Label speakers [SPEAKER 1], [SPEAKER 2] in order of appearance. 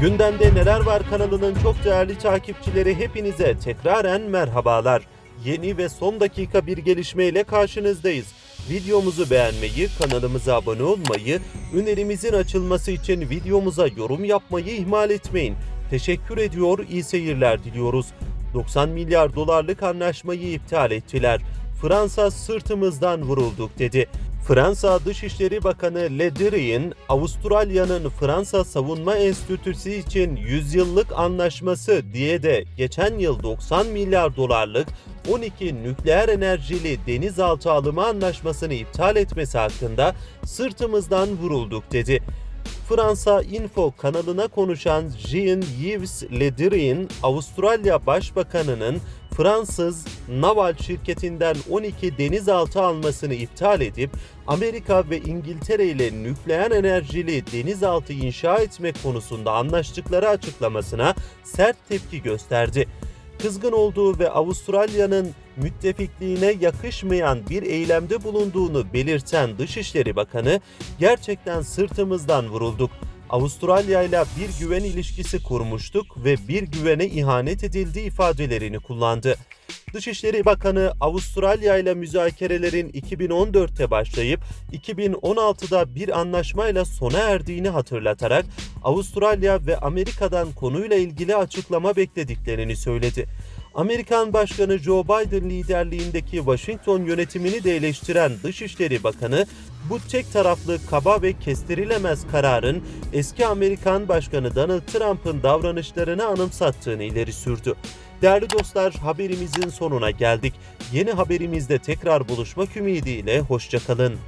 [SPEAKER 1] Gündemde Neler Var kanalının çok değerli takipçileri hepinize tekraren merhabalar. Yeni ve son dakika bir gelişmeyle karşınızdayız. Videomuzu beğenmeyi, kanalımıza abone olmayı, önerimizin açılması için videomuza yorum yapmayı ihmal etmeyin. Teşekkür ediyor, iyi seyirler diliyoruz. 90 milyar dolarlık anlaşmayı iptal ettiler. Fransa sırtımızdan vurulduk dedi. Fransa Dışişleri Bakanı Le Drian, Avustralya'nın Fransa Savunma Enstitüsü için 100 yıllık anlaşması diye de geçen yıl 90 milyar dolarlık 12 nükleer enerjili denizaltı alımı anlaşmasını iptal etmesi hakkında sırtımızdan vurulduk dedi. Fransa Info kanalına konuşan Jean-Yves Le Drian, Avustralya Başbakanı'nın Fransız Naval şirketinden 12 denizaltı almasını iptal edip Amerika ve İngiltere ile nükleer enerjili denizaltı inşa etmek konusunda anlaştıkları açıklamasına sert tepki gösterdi. Kızgın olduğu ve Avustralya'nın müttefikliğine yakışmayan bir eylemde bulunduğunu belirten Dışişleri Bakanı, gerçekten sırtımızdan vurulduk. Avustralya ile bir güven ilişkisi kurmuştuk ve bir güvene ihanet edildi ifadelerini kullandı. Dışişleri Bakanı Avustralya ile müzakerelerin 2014'te başlayıp 2016'da bir anlaşmayla sona erdiğini hatırlatarak Avustralya ve Amerika'dan konuyla ilgili açıklama beklediklerini söyledi. Amerikan Başkanı Joe Biden liderliğindeki Washington yönetimini de eleştiren Dışişleri Bakanı bu tek taraflı kaba ve kestirilemez kararın eski Amerikan Başkanı Donald Trump'ın davranışlarını anımsattığını ileri sürdü. Değerli dostlar haberimizin sonuna geldik. Yeni haberimizde tekrar buluşmak ümidiyle hoşçakalın.